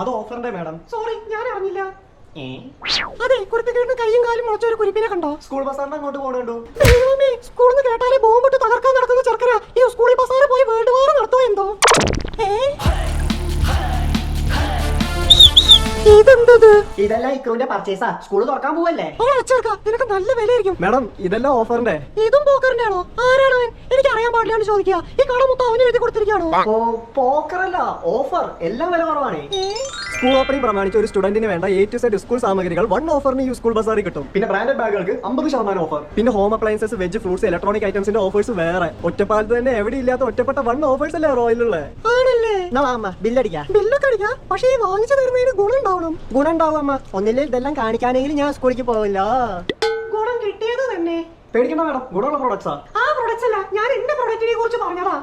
അത് ഓഫറിന്റെ madam? Sorry ഞാൻ അറിഞ്ഞില്ല അതെ കുരുത്തക്കേടിന് കൈയും കാലും മുളച്ച ഒരു കുരിപ്പിനെ കണ്ടോ? സ്കൂൾ ബസാറിന് അങ്ങോട്ട് പോകണുണ്ടോ ദൈവമേ സ്കൂളിൽ നിന്ന് കേട്ടാലേ ബോംബിട്ട് തകർക്കാൻ നടക്കുന്ന ചെറുക്കര ഈ സ്കൂളിൽ ബസാറ് പോയി വേൾഡ് വാർ നടത്തോ എന്തോ? ഇതെന്തത്? ഇതെല്ലാം ഇക്രൂന്റെ പർച്ചേസാ സ്കൂൾ തുറക്കാൻ പോവല്ലേ? ഓ അച്ചേർക്ക നിനക്ക് നല്ല വിലയായിരിക്കും. മാഡം ഇതെല്ലാം ഓഫറിന്റെ. ഇതും പോക്കറിന്റെ ആണോ അറിയാൻ ചോദിക്കുക? ഈ കട മൊത്തം അവന് എഴുതി കൊടുത്തിരിക്കുകയാണോ? പോക്കറല്ല. ഓഫർ. എല്ലാം വില കുറവാണ്. സ്കൂൾ ഓപ്പണിംഗ് പ്രമാണിച്ച് ഒരു സ്റ്റുഡന്റിന് വേണ്ട എ ടു സെറ്റ് സ്കൂൾ സാമഗ്രികൾ വൺ ഓഫറിന് ഈ സ്കൂൾ ബസാറിൽ കിട്ടും. പിന്നെ ബ്രാൻഡഡ് ബാഗുകൾക്ക് അമ്പത് ശതമാനം ഓഫർ പിന്നെ home appliances veg fruits electronic ഐറ്റംസിന്റെ offers വേറെ. ഒറ്റപ്പാലത്ത് തന്നെ എവിടെ ഇല്ലാത്ത ഒറ്റപ്പെട്ട വൺ ഓഫേഴ്സ് അല്ലേ റോയലുള്ളത് ആണല്ലേ? ബില്ലടിക്കാം ബില്ലൊക്കെ അടിക്കാം? പക്ഷേ ഈ വാങ്ങിച്ചു തരുന്നതിന് ഗുണം ഉണ്ടാവണം. ഗുണം ഉണ്ടാവും അമ്മ. ഒന്നില്ലേ ഇതെല്ലാം കാണിക്കാനെങ്കിലും ഞാൻ സ്കൂളിലേക്ക് പോവില്ല. ഗുണം കിട്ടിയത് തന്നെ. പേടിക്കണ്ട മാഡം. ഗുണമുള്ള പ്രോഡക്ട്സാ ആ പ്രൊഡക്ട്സ് അല്ല ഞാൻ എന്റെ പ്രൊഡക്റ്റിനെ കുറിച്ച് പറഞ്ഞതാ